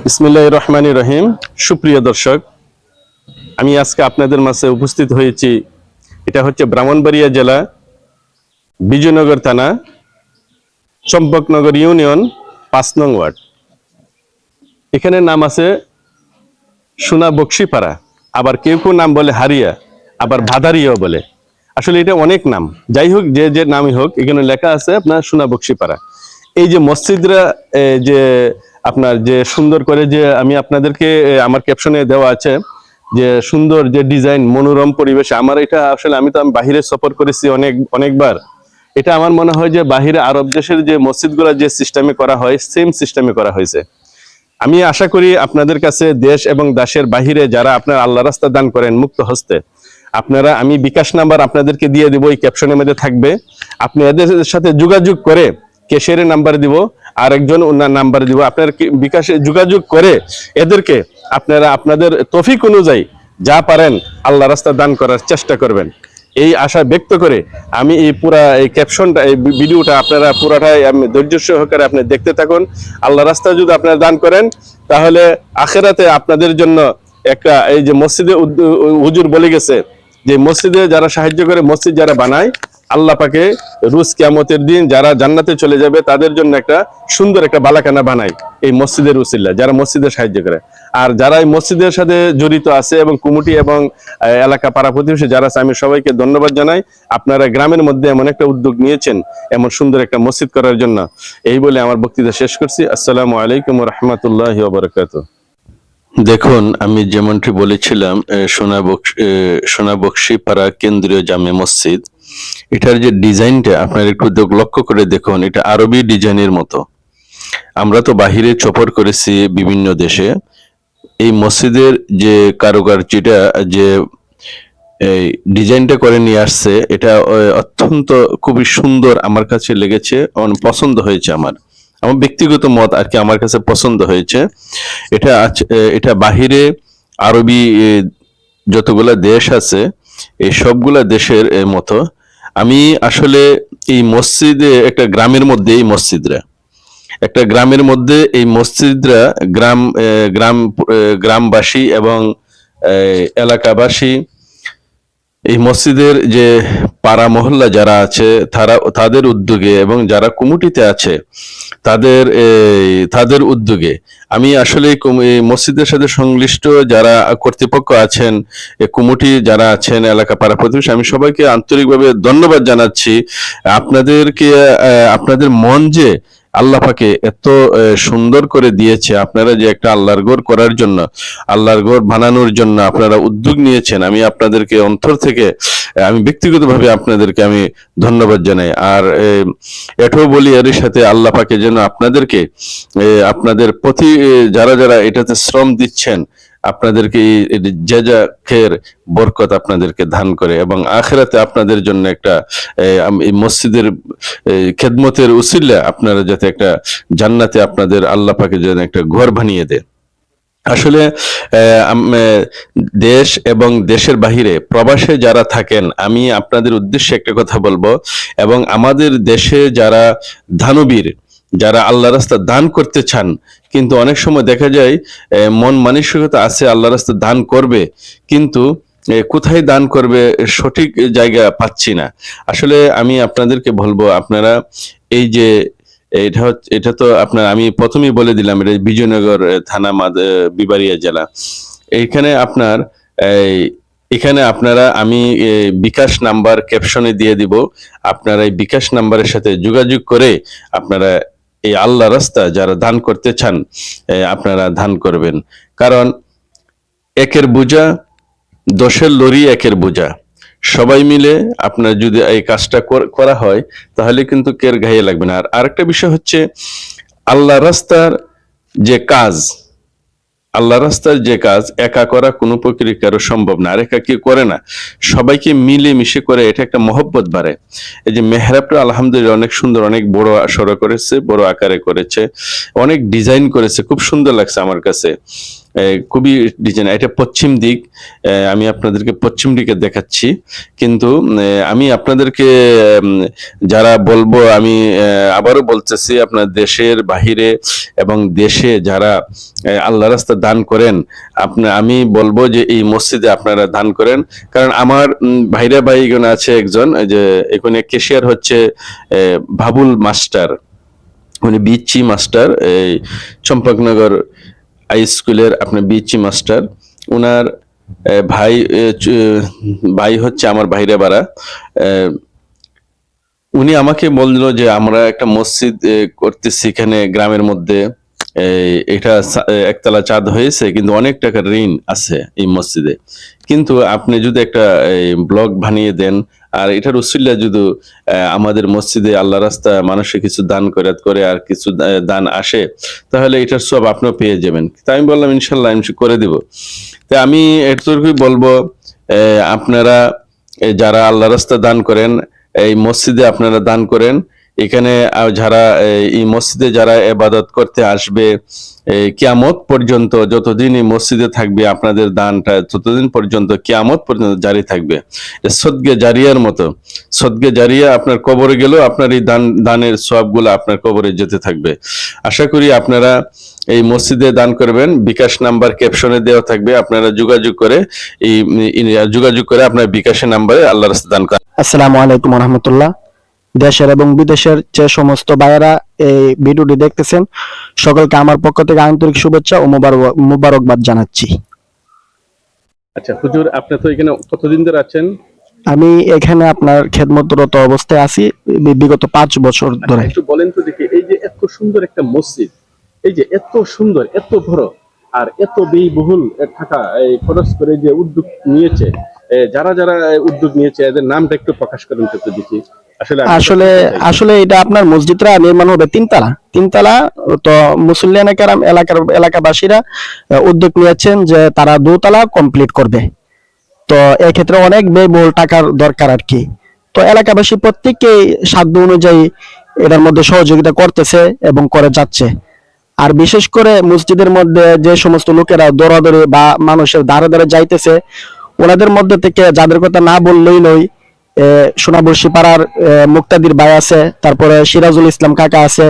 বিসমিল্লাহ রহমান রহিম। সুপ্রিয় দর্শক, আমি আজকে আপনাদের মাঝে উপস্থিত হয়েছি। এটা হচ্ছে ব্রাহ্মণবাড়িয়া জেলা, বিজয়নগর থানা, চম্পকনগর ইউনিয়ন, পাঁচ নং ওয়ার্ড। এখানে নাম আছে সোনা বক্সিপাড়া, আবার কেউ কেউ নাম বলে হারিয়া, আবার ভাদারিয়াও বলে। আসলে এটা অনেক নাম। যাই হোক, যে যে নামই হোক, এখানে লেখা আছে আপনার সোনা বক্সিপাড়া। এই যে মসজিদরা যে আপনার যে সুন্দর করে যে আমি আপনাদেরকে আমার ক্যাপশনে দেওয়া আছে যে সুন্দর যে ডিজাইন মনোরম পরিবেশ, আমার এটা আসলে আমি তো আমি বাহিরে সফর করেছি অনেক, অনেকবার। এটা আমার মনে হয় যে বাহিরে আরব দেশের যে মসজিদগুলো যে সিস্টেমে করা হয় সেম সিস্টেমে করা হয়েছে। আমি আশা করি আপনাদের কাছে দেশ এবং দেশের বাহিরে যারা আপনার আল্লাহ রাস্তা দান করেন মুক্ত হস্তে, আপনারা, আমি বিকাশ নাম্বার আপনাদেরকে দিয়ে দিব, এই ক্যাপশনের মধ্যে থাকবে। আপনি এদের সাথে যোগাযোগ করে কেশিয়ারের নাম্বার দিব। আর একজন ওনার নাম্বার দিব। আপনার বিকাশে যোগাযোগ করে এদেরকে আপনারা আপনাদের তফিক অনুযায়ী যা পারেন আল্লাহ রাস্তা দান করার চেষ্টা করবেন। এই আশা ব্যক্ত করে আমি এই পুরা এই ক্যাপশনটা এই ভিডিওটা আপনারা পুরাটাই আমি ধৈর্য সহকারে আপনি দেখতে থাকুন। আল্লাহ রাস্তা যদি আপনারা দান করেন, তাহলে আখেরাতে আপনাদের জন্য একটা এই যে মসজিদে হুজুর বলে গেছে যে মসজিদে যারা সাহায্য করে মসজিদ যারা বানায় আল্লাহ পাকে রুজ কিয়ামতের দিন যারা জান্নাতে চলে যাবে, তাদের জন্য একটা সুন্দর একটা বালাখানা বানায় এই মসজিদের উসিল্লা যারা মসজিদে সাহায্য করে। আর যারা এই মসজিদের সাথে জড়িত আছে এবং কুমুটি এবং এলাকা পাড়া প্রতিবেশী যারা আছে, আমি সবাইকে ধন্যবাদ জানাই। আপনারা গ্রামের মধ্যে এমন একটা উদ্যোগ নিয়েছেন, এমন সুন্দর একটা মসজিদ করার জন্য। এই বলে আমার বক্তৃতা শেষ করছি। আসসালামু আলাইকুম রহমতুল্লাহ বারকাত দেখুন, আমি যেমনটি বলেছিলাম সোনাবক্সি সোনাবক্সি পাড়া কেন্দ্রীয় জামে মসজিদ। এটার যে ডিজাইনটা আপনার একটু লক্ষ্য করে দেখুন, এটা আরবি ডিজাইনের মতো। আমরা তো বাহিরে চপর করেছি বিভিন্ন দেশে। এই মসজিদের যে কারুকার্যটা, যে এই ডিজাইনটা করে নিয়ে আসছে, এটা অত্যন্ত খুবই সুন্দর আমার কাছে লেগেছে পছন্দ হয়েছে আমার। আমার ব্যক্তিগত মত আর কি আমার কাছে পছন্দ হয়েছে। এটা এটা বাহিরে আরবি যতগুলা দেশ আছে, এই সবগুলা দেশের মতো। আমি আসলে এই মসজিদে, একটা গ্রামের মধ্যে এই মসজিদরা। একটা গ্রামের মধ্যে এই মসজিদরা গ্রাম গ্রাম গ্রামবাসী এবং এলাকাবাসী এই মসজিদের যে পাড়া মহল্লা যারা আছে, তারা, তাদের উদ্যোগে এবং যারা কুমুটিতে আছে, তাদের তাদের উদ্যোগে। আমি আসলে মসজিদের সাথে সংশ্লিষ্ট যারা কর্তৃপক্ষ আছেন কুমুটি যারা আছেন, এলাকা পাড়া প্রতিবেশী, আমি সবাইকে আন্তরিকভাবে ধন্যবাদ জানাচ্ছি। আপনাদেরকে আপনাদের মন যে আল্লাহ পাকে এত সুন্দর করে দিয়েছে, আপনারা যে একটা আল্লাহর গোর করার জন্য, আল্লাহর গোর বানানোর জন্য আপনারা উদ্যোগ নিয়েছেন, আমি আপনাদেরকে অন্তর থেকে আমি ব্যক্তিগতভাবে আপনাদেরকে আমি ধন্যবাদ জানাই। আর এটাও বলি এর সাথে আল্লাহাকে যেন আপনাদেরকে আপনাদের প্রতি যারা যারা এটাতে শ্রম দিচ্ছেন আপনাদেরকে যে যা খের বরকত আপনাদেরকে দান করে এবং আখেরাতে আপনাদের জন্য একটা এই মসজিদের খেদমতের উসিল্লা আপনারা যাতে একটা জান্নাতে আপনাদের আল্লাহ পাকে যেন একটা ঘর বানিয়ে দেয় আসলে দেশ এবং দেশের বাহিরে প্রবাসে যারা থাকেন, আমি আপনাদের উদ্দেশ্যে একটা কথা বলব এবং আমাদের দেশে যারা দানবীর যারা আল্লাহ রাস্তা দান করতে চান, কিন্তু অনেক সময় দেখা যায় মন মানসিকতা আছে, আল্লাহ রাস্তা দান করবে, কিন্তু কোথায় দান করবে সঠিক জায়গা পাচ্ছি না। আসলে আমি আপনাদেরকে বলব, আপনারা এই যে, এটা হচ্ছে এটা তো আপনার, আমি প্রথমেই বলে দিলাম, এটা বিজয়নগর থানা বিবারিয়া জেলা। এইখানে আপনার এখানে আপনারা, আমি বিকাশ নাম্বার ক্যাপশনে দিয়ে দিব। আপনারা এই বিকাশ নাম্বারের সাথে যোগাযোগ করে আপনারা এই আল্লাহ রাস্তা যারা ধান করতে চান আপনারা ধান করবেন। কারণ একের বোঝা, দশের লরি একের বোঝা। সবাই মিলে আপনার যদি এই কাজটা করা হয়, তাহলে কিন্তু কের ঘাইয়ে লাগবে না। আর আরেকটা বিষয় হচ্ছে, আল্লাহ রাস্তার যে কাজ আল্লাহ রাস্তার যে কাজ, একা করা কোনো প্রক্রিয়া কারও সম্ভব না, আর একা কেউ করে না। সবাইকে মিলে মিশে করে এটা একটা মহব্বত বাড়ে। এই যে মেহরাবটা আলহামদুলিল্লাহ অনেক সুন্দর, অনেক বড় আসরে করেছে, বড় আকারে করেছে, অনেক ডিজাইন করেছে, খুব সুন্দর লাগছে আমার কাছে। খুবই ডিজাইন। এটা পশ্চিম দিক। আমি আপনাদেরকে পশ্চিম দিকে দেখাচ্ছি। কিন্তু আমি আপনাদেরকে যারা বলব আমি আবারও বলতেছি আপনার দেশের বাহিরে এবং দেশে যারা আল্লাহ রাস্তা দান করেন আপনি আমি বলব যে এই মসজিদে আপনারা দান করেন। কারণ আমার ভাইরা ভাইগণ আছে একজন যে এখানে কেশিয়ার হচ্ছে এ, বাবুল মাস্টার। উনি বিচি মাস্টার এই চম্পকনগর হাই স্কুলের আপনার বিচি মাস্টার ওনার ভাই ভাই হচ্ছে আমার ভাইরা বাড়া উনি আমাকে বলল যে আমরা একটা মসজিদ করতেছি এখানে গ্রামের মধ্যে। এটা একতলা চাঁদ হয়েছে, কিন্তু অনেক টাকার ঋণ আছে এই মসজিদে। কিন্তু আপনি যদি একটা ব্লগ বানিয়ে দেন, আর এটার উসিল্লা যদি আমাদের মসজিদে আল্লাহ রাস্তা মানুষে কিছু দান করে করে আর কিছু দান আসে, তাহলে এটার সব আপনিও পেয়ে যাবেন। তাই আমি বললাম, ইনশাল্লাহ আমি করে দিব। তাই আমি এটুকুই বলব আপনারা যারা আল্লাহ রাস্তা দান করেন, এই মসজিদে আপনারা দান করেন এখানে যারা এই মসজিদে যারা এবাদত করতে আসবে কিয়ামত পর্যন্ত যতদিন এই মসজিদে থাকবে, আপনাদের দানটা ততদিন পর্যন্ত কিয়ামত পর্যন্ত জারি থাকবে। সদগে জারিয়ার মতো। সদগে জারিয়া আপনার কবরে গেলেও আপনার এই দান, দানের সবগুলো আপনার কবরে যেতে থাকবে। আশা করি আপনারা এই মসজিদে দান করবেন। বিকাশ নাম্বার ক্যাপশনে দেওয়া থাকবে। আপনারা যোগাযোগ করে এই যোগাযোগ করে আপনার বিকাশের নাম্বারে আল্লাহ রাস্তা দান করেন। আসসালামু আলাইকুম রহমতুল্লাহ। দেশের এবং বিদেশের যে সমস্ত ভাইয়েরা এই ভিডিওটি দেখতেছেন সকলকে আমার পক্ষ থেকে আন্তরিক শুভেচ্ছা ও মোবারক- মোবারকবাদ জানাচ্ছি। আচ্ছা হুজুর আপনি তো এখানে কতদিন ধরে আছেন? আমি এখানে আপনার খেদমতরত অবস্থায় আছি বিগত পাঁচ বছর ধরে। একটু বলেন তো দেখি এই যে এত সুন্দর একটা মসজিদ এই যে এত সুন্দর এত বড় আর এত ব্যয়বহুল টাকা এই খরচ করে যে উদ্যোগ নিয়েছে যারা যারা উদ্যোগ নিয়েছে এদের নামটা একটু প্রকাশ করেন তো দেখি। আসলে আসলে এটা আপনার মসজিদটা নির্মাণ হবে তিনতলা। তিনতলা তো মুসল্লিয়ান কেরাম এলাকার এলাকাবাসীরা উদ্যোগ নিয়েছেন যে তারা দোতলা কমপ্লিট করবে। তো এক্ষেত্রে অনেক ব্যয়বহুল টাকার দরকার আর কি। তো এলাকাবাসী প্রত্যেককেই সাধ্য অনুযায়ী এটার মধ্যে সহযোগিতা করতেছে এবং করে যাচ্ছে। আর বিশেষ করে মসজিদের মধ্যে যে সমস্ত লোকেরা দৌড়াদৌড়ি বা মানুষের ধারে ধারে যাইতেছে ওনাদের মধ্যে থেকে যাদের কথা না বললেই নয় সোনাবর্ষি পাড়ার মুক্তাদির ভাই আছে, তারপরে সিরাজুল ইসলাম কাকা আছে,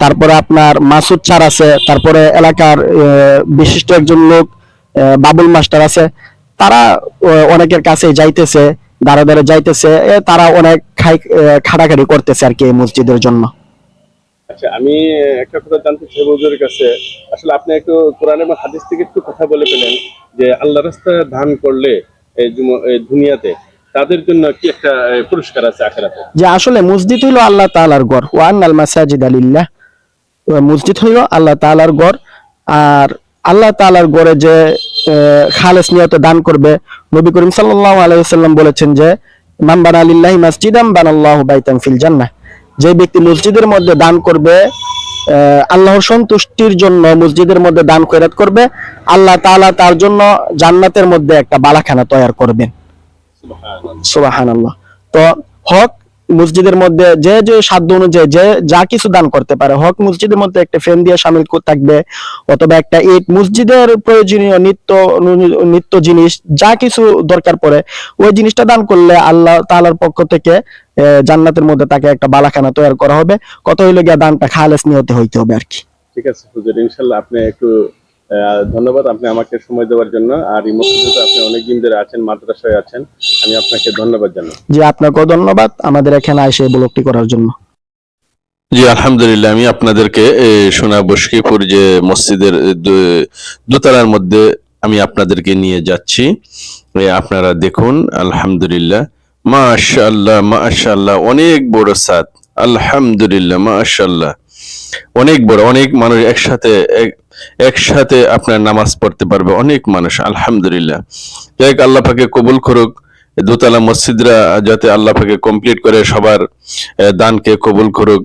তারপরে আপনার মাসুদ চার আছে, তারপরে এলাকার বিশিষ্ট একজন লোক বাবুল মাস্টার আছে, তারা অনেকের কাছে যাইতেছে দাঁড়া দাঁড়া যাইতেছে তারা অনেক খাই খাটাখাটি করতেছে আর কি এই মসজিদের জন্য। আচ্ছা আমি একটা কথা জানতে চাই কাছে। আসলে আপনি একটু কোরআন এবং হাদিস থেকে একটু কথা বলে পেলেন যে আল্লাহ রাস্তা দান করলে এই দুনিয়াতে তাদের জন্য কি একটা পুরস্কার আছে আখেরাতে? যে আসলে মসজিদ হইল আল্লাহ তাআলার ঘর। মাসাজিদ আলিল্লাহ। মসজিদ হইল আল্লাহ তাআলার ঘর। আর আল্লাহ তাআলার ঘরে যে খালেস নিয়তে দান করবে, নবী করিম সাল্লাল্লাহু আলাইহি ওয়াসাল্লাম বলেছেন যে, মান বানা লিল্লাহি বানাল্লাহু বাইতান ফিল জান্নাহ। যে ব্যক্তি মসজিদের মধ্যে দান করবে আল্লাহর সন্তুষ্টির জন্য মসজিদের মধ্যে দান খয়রাত করবে, আল্লাহ তাআলা তার জন্য জান্নাতের মধ্যে একটা বালাখানা তৈরি করবেন। সুবাহান আল্লাহ তো হক মসজিদের মধ্যে যে যে সাধ্য অনুযায়ী যে যা কিছু দান করতে পারে হক মসজিদের মধ্যে একটা ফ্রেম দিয়ে সামিল থাকবে অথবা একটা ইট মসজিদের প্রয়োজনীয় নিত্য নিত্য জিনিস যা কিছু দরকার পড়ে ওই জিনিসটা দান করলে আল্লাহ তাআলার পক্ষ থেকে জান্নাতের মধ্যে তাকে একটা বালাখানা তৈরি করা হবে। কত হইলে গিয়া দানটা খালেস নিয়তে হইতে হবে আর কি। ঠিক আছে হুজুর ইনশাল্লাহ আপনি একটু ধন্যবাদ আপনি আমাকে সময় দেওয়ার জন্য। আর এই মসজিদে আপনি অনেকদিন ধরে আছেন মাদ্রাসায় আছেন আমি আপনাকে ধন্যবাদ জানাই। জি আপনাকেও ধন্যবাদ আমাদের এখানে এসে এই ব্লগটি করার জন্য। জি আলহামদুলিল্লাহ আমি আপনাদেরকে সোনা বস্কিপুর যে মসজিদের দোতলার মধ্যে আমি আপনাদেরকে নিয়ে যাচ্ছি। আপনারা দেখুন আলহামদুলিল্লাহ। মাশাল্লাহ মাশাল্লাহ অনেক বড় সাদ। আলহামদুলিল্লাহ মাশাল্লাহ অনেক বড় অনেক মানুষ একসাথে এক- একসাথে আপনার নামাজ পড়তে পারবে অনেক মানুষ আলহামদুলিল্লাহ। যাই হোক, আল্লাহ পাকে কবুল করুক। দোতলা মসজিদরা যাতে আল্লাহ পাকে কমপ্লিট করে সবার দানকে কবুল করুক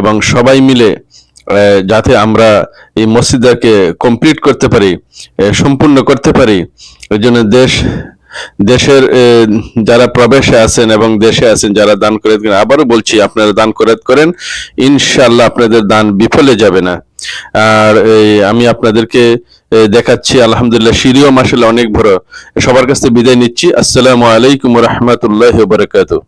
এবং সবাই মিলে যাতে আমরা এই মসজিদকে কমপ্লিট করতে পারি সম্পূর্ণ করতে পারি। ওই জন্য দেশ দেশের যারা প্রবেশে আছেন এবং দেশে আছেন যারা দান করে আবারও বলছি আপনারা দান করে করেন ইনশাআল্লাহ আপনাদের দান বিফলে যাবে না। আর আমি আপনাদেরকে দেখাচ্ছি, আলহামদুলিল্লাহ সিঁড়িও মাসাল্লাহ অনেক বড়। সবার কাছে বিদায় নিচ্ছি। আসসালামু আলাইকুম রহমতুল্লাহ বারাকাতুহ।